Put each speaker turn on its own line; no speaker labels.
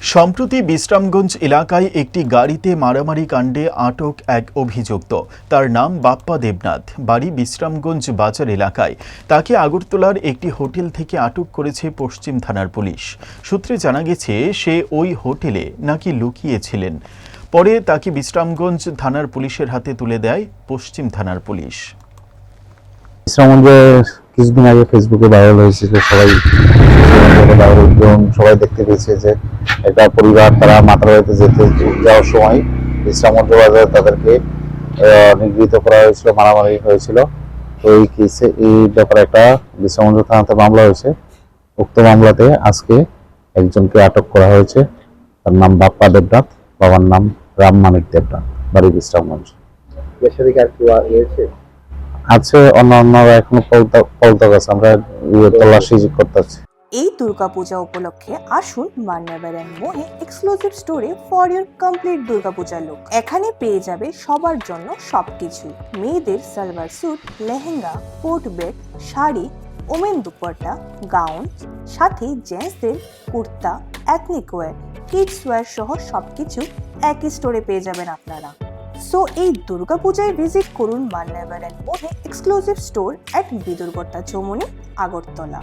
সম্প্রতি বিশ্রামগঞ্জ এলাকায় একটি গাড়িতে মারামারি কাণ্ডে আটক এক অভিযুক্ত। তার নাম বাপ্পা দেবনাথ, বাড়ি বিশ্রামগঞ্জ বাজার এলাকায়। তাকে আগরতলার একটি হোটেল থেকে আটক করেছে পশ্চিম থানার পুলিশ। সূত্রে জানা গেছে, সে ওই হোটেলে নাকি লুকিয়েছিলেন। পরে তাকে বিশ্রামগঞ্জ থানার পুলিশের হাতে তুলে দেয় পশ্চিম থানার পুলিশ।
কিছুদিন আগে ফেসবুকে ভাইরাল হয়েছিল, সবাই সবাই দেখতে পেয়েছে যে একটা পরিবার তারা মাতার বাড়িতে যেতে যাওয়ার সময় বিশ্রামঞ্চ বাজারে তাদেরকে নিগৃহীত করা হয়েছিল মারামারি হয়েছিল। তো এই কেসে এই ব্যাপারে একটা বিশ্রামঞ্চ থানাতে মামলা হয়েছে। উক্ত মামলাতে আজকে একজনকে আটক করা হয়েছে। তার নাম বাপ্পা দেবনাথ বাবার নাম রাম মানিক দেবনাথ বাড়ি বিশ্রামগঞ্জ। আছে অন্য অন্যরা এখনও পৌঁতা গেছে আমরা ইয়ে তল্লাশি করতেছি
এই দুর্গাপূজা উপলক্ষে আসুন মান্না বেড়ান মোহে এক্সক্লুসিভ স্টোরে for your complete Durga Puja look এখানে পেয়ে যাবে সবার জন্য সবকিছু। মেয়েদের সালোয়ার স্যুট লেহেঙ্গা কোট বেড শাড়ি ওমেন দুপাট্টা গাউন সাথে জেন্টসদের kurta ethnic wear kids wear সহ সবকিছু একই স্টোরে পেয়ে যাবেন আপনারা। সো এই দুর্গাপূজায় ভিজিট করুন মান্না বেড়ান মোহে এক্সক্লুসিভ স্টোর অ্যাট বিদুর্গট্টা চৌমনি আগরতলা।